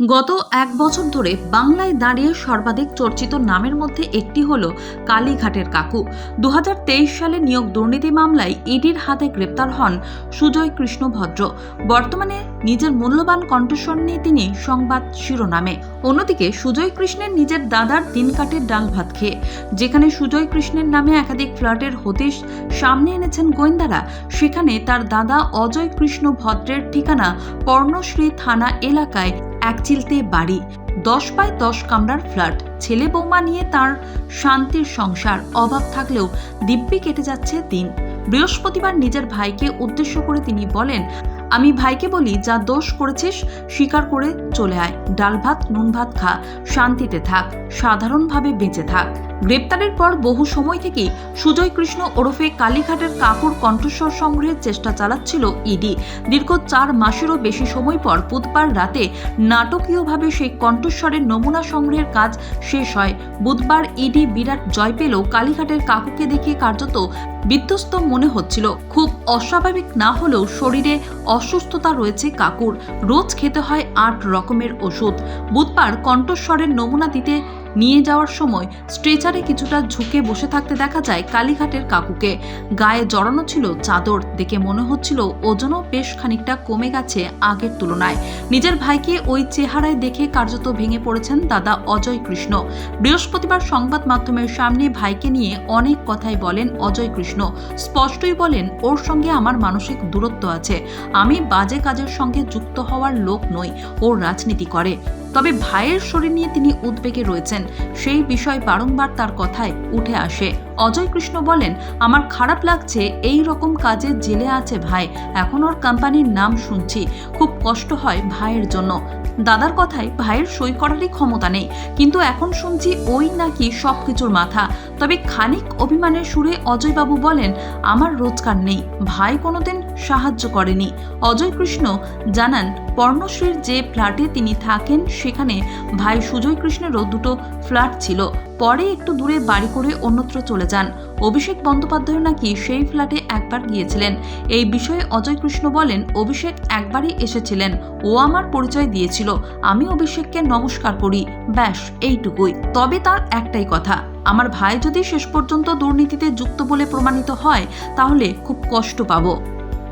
গত এক বছর ধরে বাংলায় দাঁড়িয়ে সর্বাধিক চর্চিত নামের মধ্যে একটি হল কালীঘাটের কাকু। দু হাজার তেইশ সালে নিয়োগ দুর্নীতি মামলায় ইডির হাতে গ্রেপ্তার হন সুজয় কৃষ্ণ ভদ্র। বর্তমানে নিজের মূল্যবান কণ্ঠস্বর নিয়ে তিনি সংবাদ শিরোনামে। অন্যদিকে সুজয় কৃষ্ণের নিজের দাদার দিন কাটে ডাল ভাত খেয়ে। যেখানে সুজয় কৃষ্ণের নামে একাধিক ফ্ল্যাটের হদিশ সামনে এনেছেন গোয়েন্দারা, সেখানে তার দাদা অজয় কৃষ্ণ ভদ্রের ঠিকানা পর্ণশ্রী থানা এলাকায় একচিলতে বাড়ি। দশ বাই দশ কামরার ফ্ল্যাট। ছেলে বৌমা নিয়ে তার শান্তির সংসার। অভাব থাকলেও দিব্যি কেটে যাচ্ছে দিন। বৃহস্পতিবার নিজের ভাইকে উদ্দেশ্য করে তিনি বলেন আমি ভাইকে বলি, যা দোষ করেছিস স্বীকার করে চলে আয়। ডাল ভাত, নুন ভাত খা। শান্তিতে থাক। সাধারণভাবে বেঁচে থাক। গ্রেপ্তারের পর বহু সময় থেকেই সুজয় কৃষ্ণ ওরফে কালীঘাটের কাকুর কণ্ঠস্বর সংগ্রহের চেষ্টা চালাচ্ছিল ইডি। দীর্ঘ চার মাসেরও বেশি সময় পর বুধবার রাতে নাটকীয়ভাবে সেই কণ্ঠস্বরের নমুনা সংগ্রহের কাজ শেষ হয়। বুধবার ইডি বিরাট জয় পেলেও কালীঘাটের কাকুকে দেখে কার্যত বিধ্বস্ত মনে হচ্ছিল। খুব অস্বাভাবিক না হলেও শরীরে অসুস্থতা রয়েছে কাকুর। রোজ খেতে হয় আট রকমের ওষুধ। বুধবার কণ্ঠস্বরের নমুনা দিতে নিয়ে যাওয়ার সময় স্ট্রেচারে কিছুটা ঝুঁকে বসে থাকতে দেখা যায় কালীঘাটের কাকুকে। গায়ে জড়ানো ছিল চাদর, দেখে মনে হচ্ছিল ওজনও বেশ খানিকটা কমে গেছে আগের তুলনায়। নিজের ভাইকে ওই চেহারায় দেখে কার্যত ভেঙে পড়েছেন দাদা অজয় কৃষ্ণ। বৃহস্পতিবার সংবাদ মাধ্যমের সামনে ভাইকে নিয়ে অনেক কথাই বলেন অজয় কৃষ্ণ। স্পষ্টই বলেন, ওর সঙ্গে আমার মানসিক দূরত্ব আছে। আমি বাজে কাজের সঙ্গে যুক্ত হওয়ার লোক নই। ও রাজনীতি করে। তবে ভাইয়ের শরীর নিয়ে তিনি উদ্বেগে রয়েছেন। সেই বিষয় বারংবার তার কথায় উঠে আসে। অজয় কৃষ্ণ বলেন, আমার খারাপ লাগছে, এই রকম কাজে জেলে আছে ভাই। এখন ওর কোম্পানির নাম শুনছি। খুব কষ্ট হয় ভাইয়ের জন্য। দাদার কথায় ভাইয়ের সই করারই ক্ষমতা নেই। কিন্তু এখন শুনছি ওই নাকি সব কিছুর মাথা। তবে খানিক অভিমানের সুরে অজয়বাবু বলেন, আমার রোজগার নেই। ভাই কোনোদিন সাহায্য করেনি। অজয় কৃষ্ণ জানান, পর্ণশ্রীর যে ফ্ল্যাটে তিনি থাকেন, সেখানে ভাই সুজয় কৃষ্ণেরও দুটো ফ্ল্যাট ছিল। পরে একটু দূরে বাড়ি করে অন্যত্র চলে যান। অভিষেক বন্দ্যোপাধ্যায় নাকি সেই ফ্ল্যাটে একবার গিয়েছিলেন। এই বিষয়ে অজয় কৃষ্ণ বলেন, অভিষেক একবারই এসেছিলেন। ও আমার পরিচয় দিয়েছিল। আমি অভিষেককে নমস্কার করি। ব্যাস, এইটুকুই। তবে তার একটাই কথা, আমার ভাই যদি শেষ পর্যন্ত দুর্নীতিতে যুক্ত বলে প্রমাণিত হয়, তাহলে খুব কষ্ট পাবো।